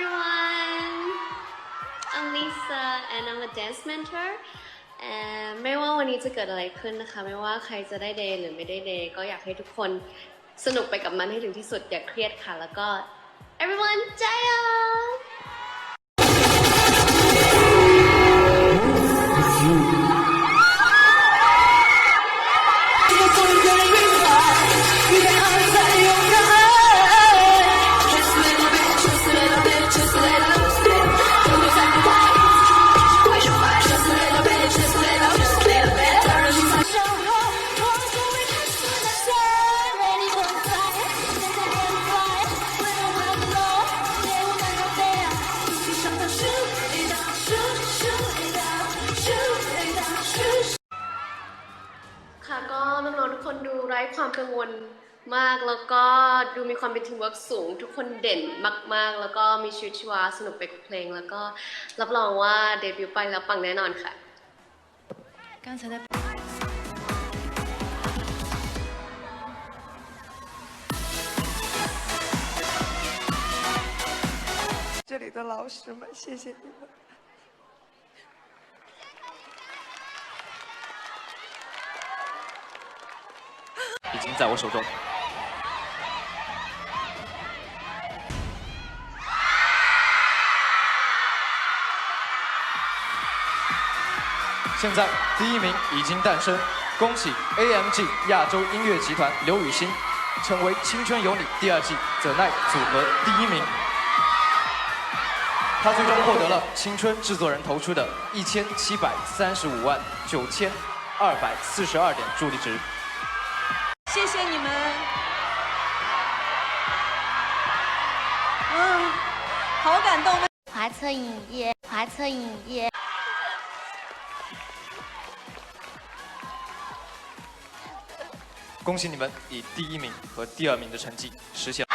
everyone. I'm Lisa and I'm a dance mentor. And ไม่ว่าวันนี้จะเกิดอะไรขึ้นนะคะ ไม่ว่าใครจะได้เดย์หรือไม่ได้เดย์ก็อยากให้ทุกคนสนุกไปกับมันให้ถึงที่สุดอย่าเครียดค่ะ แล้วก็ everyone ใจอะ ค่ะก็น้องๆทุกคนดูไร้ความกังวลมาก แล้วก็ดูมีความเป็นทีมเวิร์กสูง ทุกคนเด่นมาก ๆ แล้วก็มีชีวิตชีวาสนุกไปกับเพลง แล้วก็รับรองว่าเดบิวต์ไปแล้วปังแน่นอนค่ะ 刚才的。这里的老师们，谢谢你们。 已经在我手中。现在第一名已经诞生，恭喜 AMG 亚洲音乐集团刘雨欣成为《青春有你》第二季 The Night 组合第一名。他最终获得了青春制作人投出的一千七百三十五万九千二百四十二点助力值。谢谢你们。嗯，好感动。华策影业，华策影业。恭喜你们以第一名和第二名的成绩实现。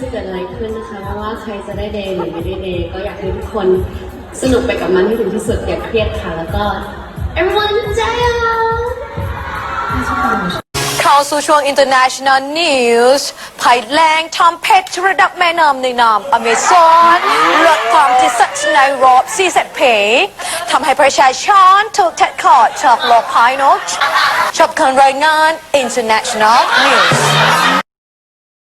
จะเกิดอะไรขึ้นนะคะไม่ว่าใครจะได้เดย์หรือไม่ได้เดย์ก็อยากให้ทุกคนสนุกไปกับมันให้ถึงที่สุดอย่าเครียดค่ะแล้วก็ everyone ใจ เข้าสู่ช่วง international news ภัยแรงทำเพชรระดับแม่น้ำในน้ำอเมซอนลดความที่สัตว์ในรอบซีเซตเพทำให้ประชาชนถูกแท็กคอร์ดชอบโลกภายนอกชอบการรายงาน international news